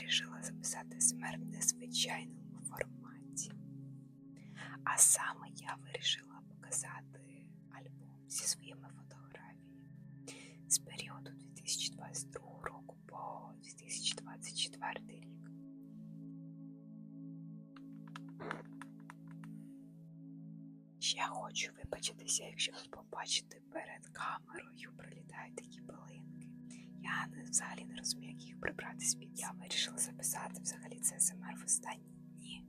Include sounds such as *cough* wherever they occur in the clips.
вирішила записати смерть в незвичайному форматі. А саме я вирішила показати альбом зі своїми фотографіями з періоду 2022 року по 2024 рік. Ще хочу вибачитися, якщо ви побачите перед камерою пролітають такі пилинки. Я взагалі не розумію, як їх прибрати з під. Я вирішила записати взагалі це СМР в останні дні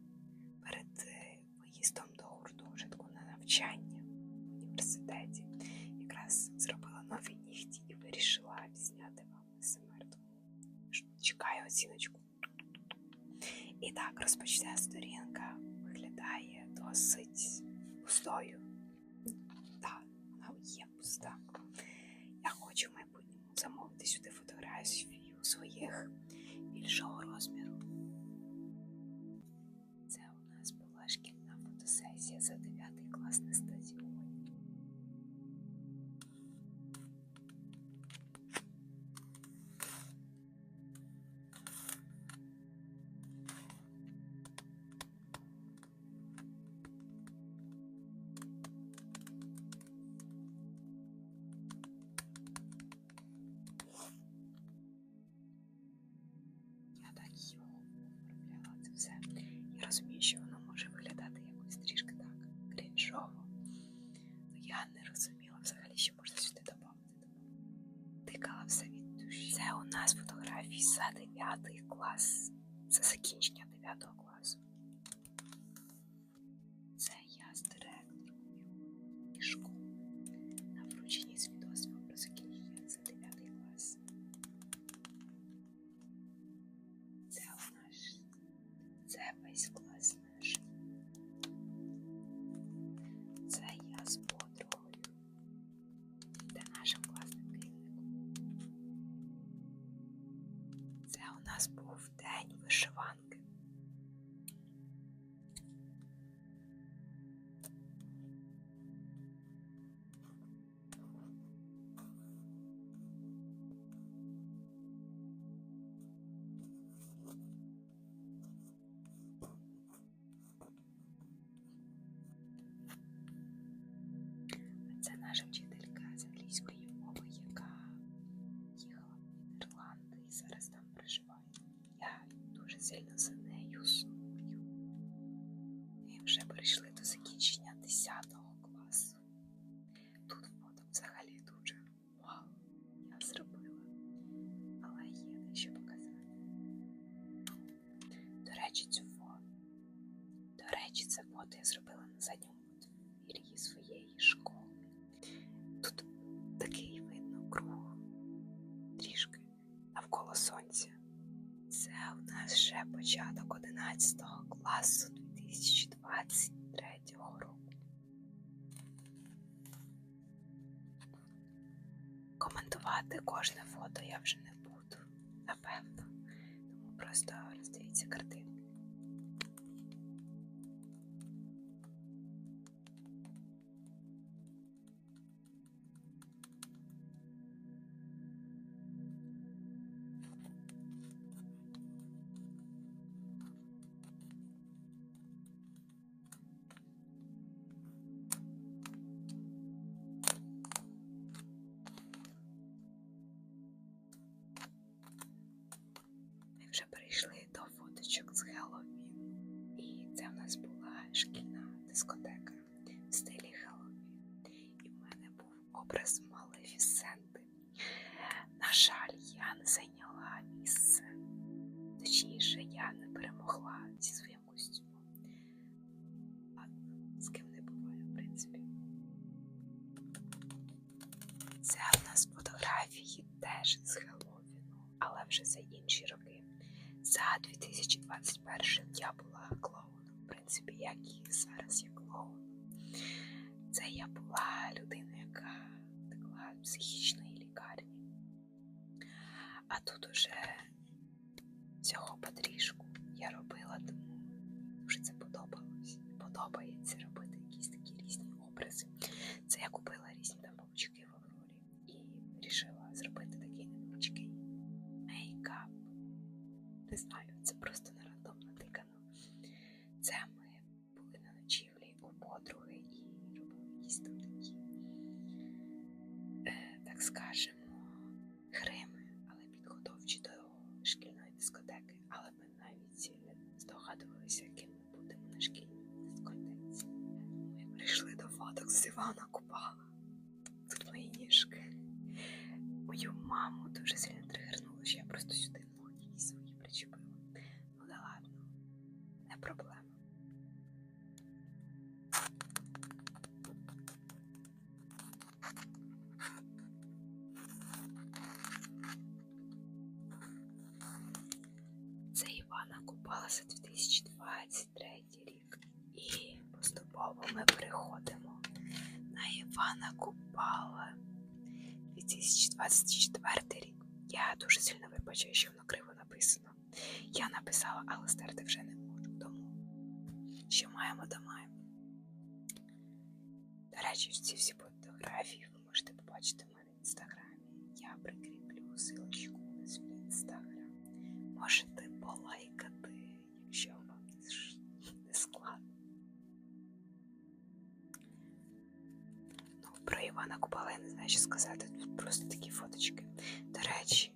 перед е, виїздом до гуртожитку на навчання в університеті. Якраз зробила нові нігті і вирішила зняти вам СМР. Чекаю оціночку. І так, розпочне сторінка виглядає досить пустою. Так, вона є пуста. Я хочу замовити сюди фотографію своїх більшого розміру. Все. Я розумію, що воно може виглядати якось трішки так крінжово. Ну я не розуміла взагалі, що можна сюди додати. Тикала все від душі. Це у нас фотографії за 9 клас. За закінчення 9 класу. Нас був день вишиванки. Це наша сильно за нею сумую. Ми вже прийшли до закінчення 10 класу. Тут фото взагалі дуже вау, я зробила. Але є дещо показати. До речі, цю фото. До речі, це фото я зробила на задньому подвір'ї своєї школи. Тут такий видно круг трішки навколо сонця. Це у нас ще початок 11 класу 2023 року. Коментувати кожне фото я вже не буду, напевно. Тому просто роздивіться картинки. Фоточок з Хеллоуіну. І це в нас була шкільна дискотека в стилі Хеллоуін. І в мене був образ Малефісенти. На жаль, я не зайняла місце. Точніше, я не перемогла зі своїм костюмом. Ладно, з ким не буває, в принципі. Це в нас фотографії теж з Хеллоуіну, але вже за інші роки. За 2021 я була клоуном, в принципі, як і зараз я клоун. Це я була людина, яка втекла з психічної лікарні. А тут уже цього потрішку я робила, тому дуже це подобалось. Подобається робити Мою маму дуже сильно тригернуло, що я просто сюди 2024 рік. Я дуже сильно вибачаю, що воно криво написано. Я написала, але стерти вже не можу. Тому що маємо, то маємо. До речі, ці всі фотографії ви можете побачити в мене в інстаграмі. Я прикріплю силочку свій інстаграм. Можете полайкати, Івана Купала я не знаю, що сказати. Тут просто такі фоточки. До речі,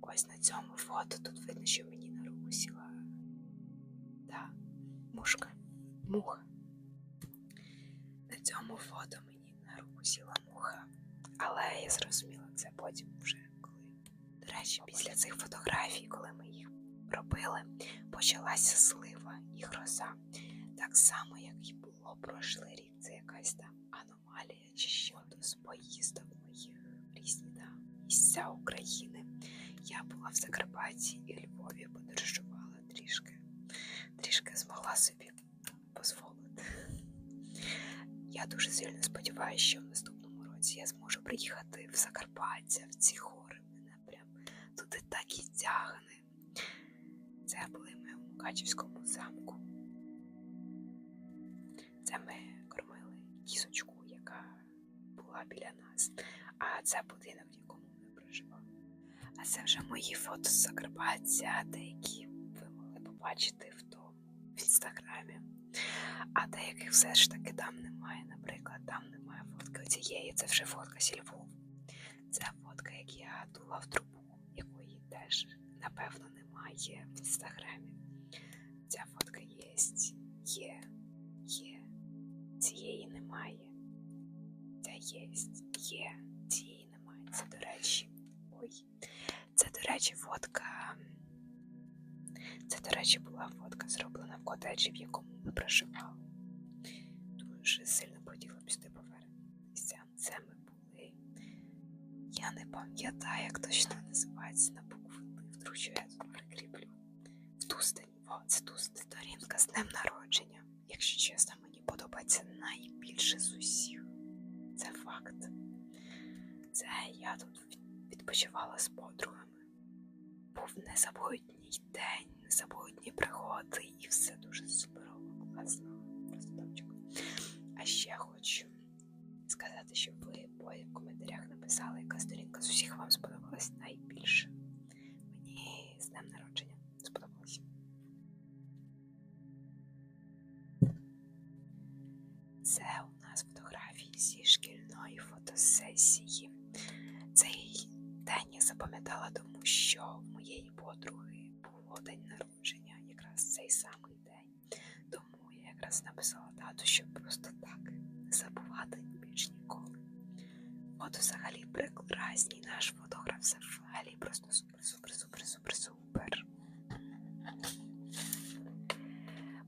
ось на цьому фото тут видно, що мені на руку сіла. Да, мушка. Муха. На цьому фото мені на руку сіла муха. Але я зрозуміла це потім вже коли. До речі, після цих фотографій, коли ми їх робили, почалася слива і гроза. Так само, як і було прошлий рік. Це якась там аномалія чи що то з поїздок моїх в різні там місця України. Я була в Закарпатті і Львові, подорожувала трішки. Трішки змогла собі дозволити. Я дуже сильно сподіваюся, що в наступному році я зможу приїхати в Закарпаття, в ці гори. Мене прям туди так і тягне. Це були ми у Мукачівському замку. Біля нас. А це будинок, в якому ми проживали. А це вже мої фото з Закарпаття, деякі ви могли побачити в тому в інстаграмі. А деяких все ж таки там немає. Наприклад, там немає фотки цієї, це вже фотка зі Львову. Це фотка, як я дула в трубу, якої теж, напевно, немає в інстаграмі. Ця фотка є, є, є. Цієї немає. Ця є, цієї немає. Це, до речі, ой. Це, до речі, фотка. Це, до речі, була фотка зроблена в котеджі, в якому ми проживали. Дуже сильно хотіла б сюди повернутися. Це ми були. Я не пам'ятаю, як точно називається на букву що я тут прикріплю. В Тустині. О, це Тустин. Сторінка з днем народження. Якщо чесно, мені подобається найбільше з усіх. Це факт. Це я тут відпочивала з подругами. Був незабутній день, незабутні пригоди, і все дуже суперово, класно. Просто. А ще хочу сказати, щоб ви в коментарях написали, яка сторінка з усіх дату, щоб просто так не забувати більш ніколи. Фото взагалі прекрасні. Наш фотограф взагалі просто супер, супер, супер, супер, супер.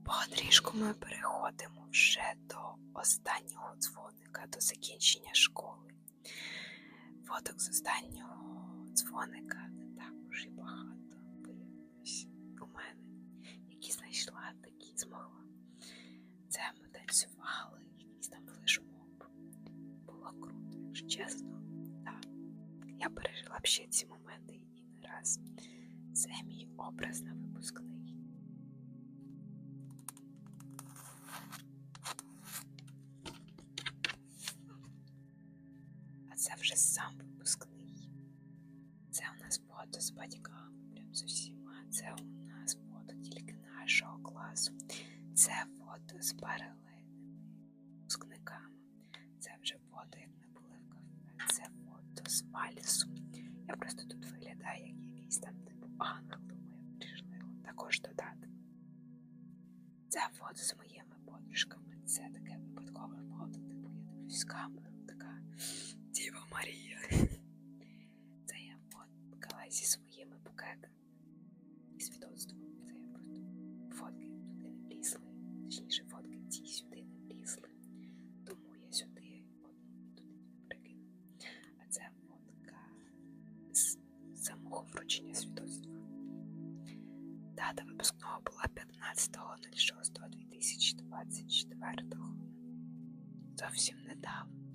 Потрішку ми переходимо вже до останнього дзвоника, до закінчення школи. Фоток з останнього дзвоника не так уж і багато виявилось у мене, які знайшла, такі змогла. Танцювали, якийсь там флешмоб. Було круто, якщо чесно. Так. Я пережила б ще ці моменти і не раз. Це мій образ на Це фото з моїми подружками. Це таке випадкове фото. Типу я дивлюсь камеру, така Діва Марія. *laughs* Це я фоткала зі своїми букетами і свідоцтвом. Це я просто фотки 15.06.2024. Зовсім недавно.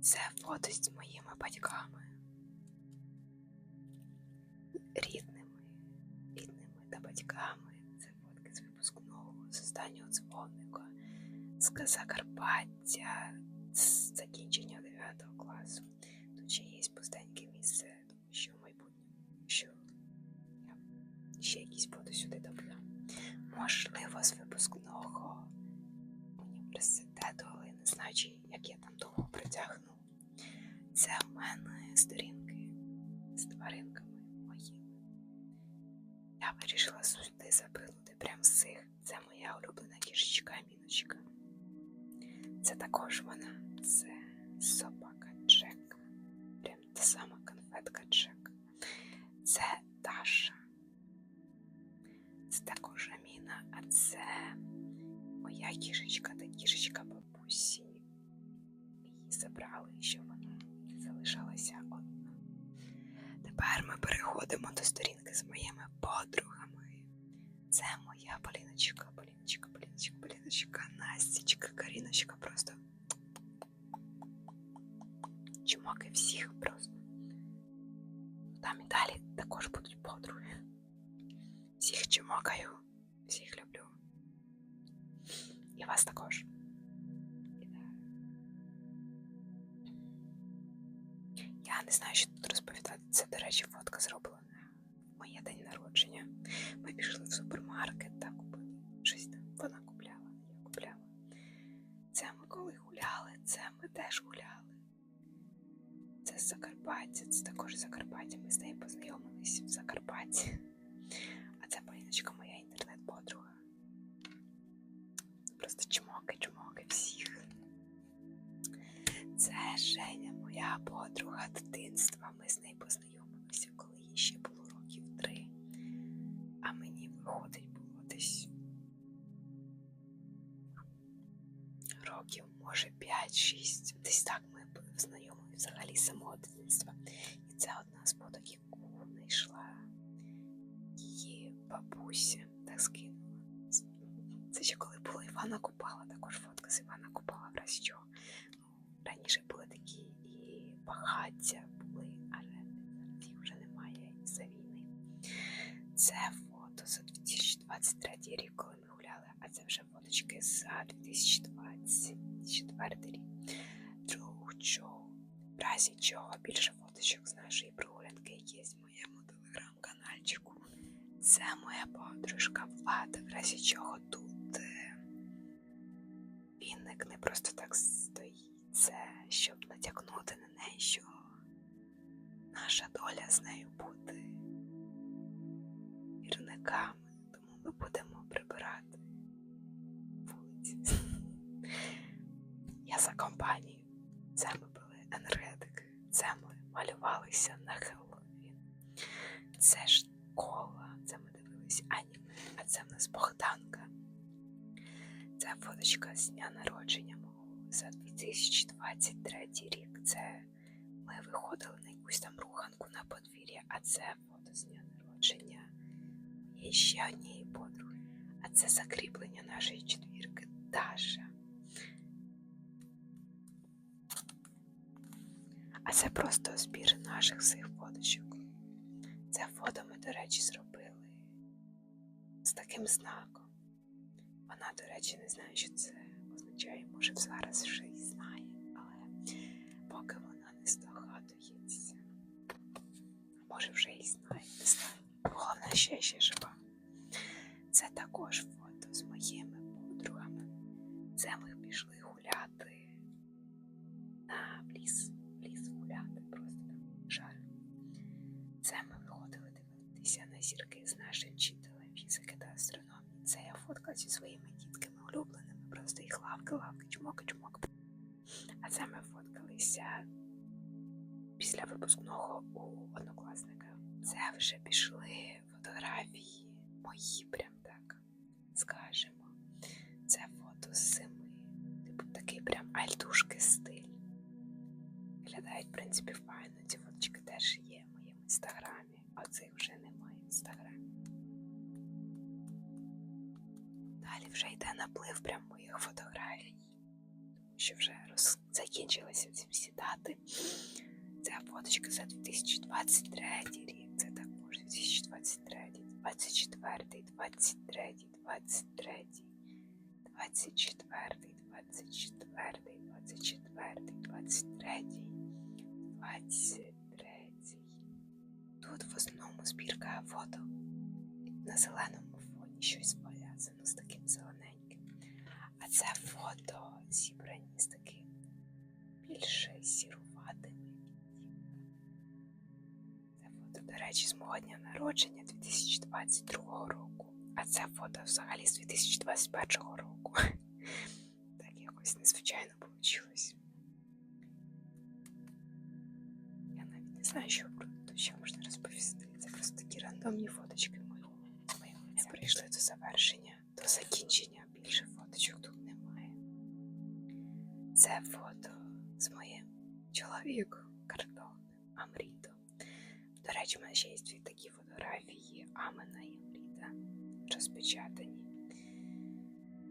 Це фото з моїми батьками. Рідними, рідними та батьками. Це фотки з випускного, з останнього дзвоника, з Закарпаття, з закінчення 9 класу. Тут ще є пустеньке місце, тому що в майбутньому, що я ще якісь фото сюди додам. Можливо, з випускного але не знаю, чи як я там довго притягну. Це в мене сторінки з тваринками моїми. Я вирішила сюди запилити прям цих. Це моя улюблена кішечка Міночка. Це також вона. Переходимо до сторінки з моїми подругами. Це моя Поліночка, Поліночка, Поліночка, Поліночка, Настічка, Каріночка просто. Чумаки всіх просто. Там і далі також будуть подруги. Всіх чумакаю, всіх люблю. І вас також. Я не знаю, що тут Це, фотка зроблена в моє день народження. Ми пішли в супермаркет та купили щось там. Вона купляла, я купляла. Це ми коли гуляли, це ми теж гуляли. Це Закарпаття, це також Закарпаття. Ми з нею познайомились в Закарпатті. Мені виходить було десь років, може, 5-6. Десь так ми були знайомі взагалі з самого дитинства. І це одна з фоток, яку знайшла її бабуся, так скинула. Це ще коли була Івана Купала, також фотка з Івана Купала, в разі чого. Ну, раніше були такі і багаття були, але їх вже немає із-за війни. Це за 2023 рік, коли ми гуляли, а це вже фоточки за 2024 рік. Друг чого, в разі чого більше фоточок з нашої прогулянки є в моєму телеграм-канальчику. Це моя подружка Влада, в разі чого тут вінник не просто так стоїть. Це щоб натякнути на неї, що наша доля з нею буде вірниками, тому ми будемо прибирати вулиці. *laughs* Я за компанію. Це ми були енергетики, це ми малювалися на Хеллоуін. Це школа, це ми дивились аніме, а це в нас Богданка. Це фоточка з дня народження мого за 2023 рік. Це ми виходили на якусь там руханку на подвір'я, а це фото з дня народження моєї ще однієї подруги. А це закріплення нашої четвірки Даша. А це просто збір наших всіх фоточок. Це фото ми, до речі, зробили з таким знаком. Вона, до речі, не знає, що це означає, може зараз вже і знає, але поки вона не здогадується. Може вже і знає, не знаю. Головне, ще ще жива. Це також фото з моїми подругами. Це ми пішли гуляти на ліс. Ліс гуляти, просто там жар. Це ми виходили дивитися на зірки з нашим вчителем фізики та астрономії. Це я фоткала зі своїми дітками улюбленими. Просто їх лавки, лавки, чмоки, чмок. А це ми фоткалися після випускного у однокласника. Це вже пішли фотографії мої, прям так скажемо. Це фото з зими. Типу такий прям альтушки стиль. Виглядають, в принципі, файно. Ці фоточки теж є в моєму інстаграмі, а цих вже немає в інстаграмі. Далі вже йде наплив прям моїх фотографій, тому що вже роз... закінчилися ці всі дати. Це фоточка за 2023 рік, 2023, 24, 23, 23, 24, 24, 24, 23, 23. Тут в основному збірка фото на зеленому фоні щось народження 2022 року. А це фото взагалі з 2021 року. *laughs* Так якось незвичайно вийшло. Я навіть не знаю, що про тут можна розповісти. Це просто такі рандомні фоточки моєго лиця. Прийшли до завершення, до закінчення. Більше фоточок тут немає. Це фото з моїм чоловіком картонним Амріто. До речі, в мене ще є дві такі фотографії, Амена і Ліда розпечатані.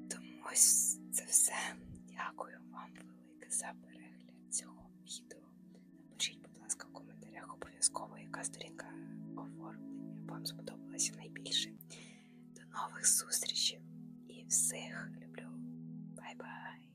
Тому ось це все. Дякую вам велике за перегляд цього відео. Напишіть, будь ласка, в коментарях обов'язково, яка сторінка оформлення вам сподобалася найбільше. До нових зустрічей і всіх люблю. Бай-бай!